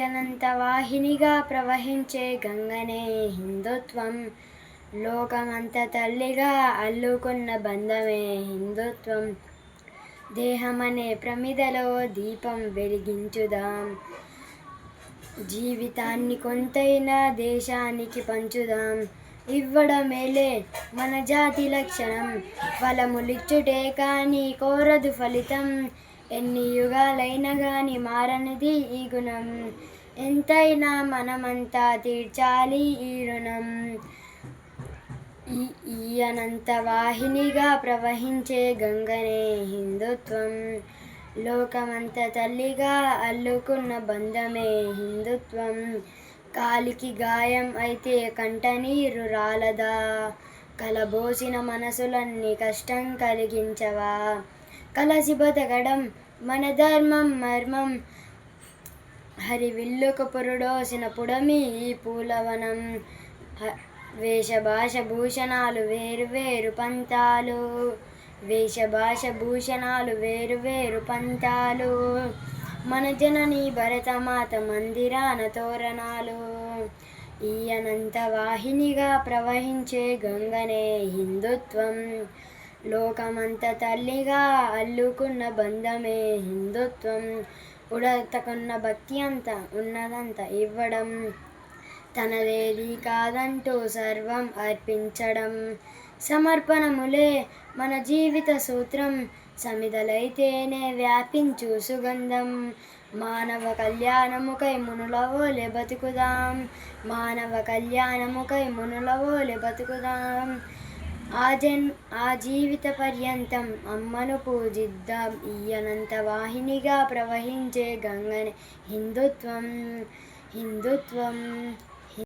అనంత వాహినిగా ప్రవహించే గంగనే హిందుత్వం. లోకమంత తల్లిగా అల్లుకున్న బంధమే హిందుత్వం. దేహమనే ప్రమిదలో దీపం వెలిగించుదాం. జీవితాన్ని కొంతైనా దేశానికి పంచుదాం. ఇవ్వడమేలే మన జాతి లక్షణం ఫలములిచ్చుటే కానీ కోరదు ఫలితం. ఎన్ని యుగాలైనా గాని మారనిది ఈ గుణం. ఎంతైనా మనమంతా తీర్చాలి ఈ రుణం. ఈ- ఈయనంత వాహినిగా ప్రవహించే గంగనే హిందుత్వం. లోకమంత తల్లిగా అల్లుకున్న బంధమే హిందుత్వం. కాలికి గాయం అయితే కంట నీరు రాలదా? కలబోసిన మనసులన్నీ కష్టం కలిగించవా? కలసి బతకడం మన ధర్మం మర్మం. హరివిల్లుకు పురుడోసిన పుడమి ఈ పూలవనం. హ- వేషభాష భూషణాలు వేరు వేరు పంతాలు. వేషభాష భూషణాలు వేరు వేరు పంతాలు. మన జనని భరతమాత మందిరాన తోరణాలు. ఈయనంత వాహినిగా ప్రవహించే గంగనే హిందుత్వం. లోకమంత తల్లిగా అల్లుకున్న బంధమే హిందుత్వం. ఉడతకున్న భక్తి అంతా ఉన్నదంతా ఇవ్వడం. తనదేది కాదంటూ సర్వం అర్పించడం. సమర్పణములే మన జీవిత సూత్రం. సమిదలైతేనే వ్యాపించు సుగంధం. మానవ కళ్యాణముకై మునులవోలే బతుకుదాం. మానవ కళ్యాణముకై మునులవోలే బతుకుదాం. ఆ జన్ ఆ జీవిత పర్యంతం అమ్మను పూజిద్దాం. ఈయనంత వాహినిగా ప్రవహించే గంగని. హిందుత్వం హిందుత్వం.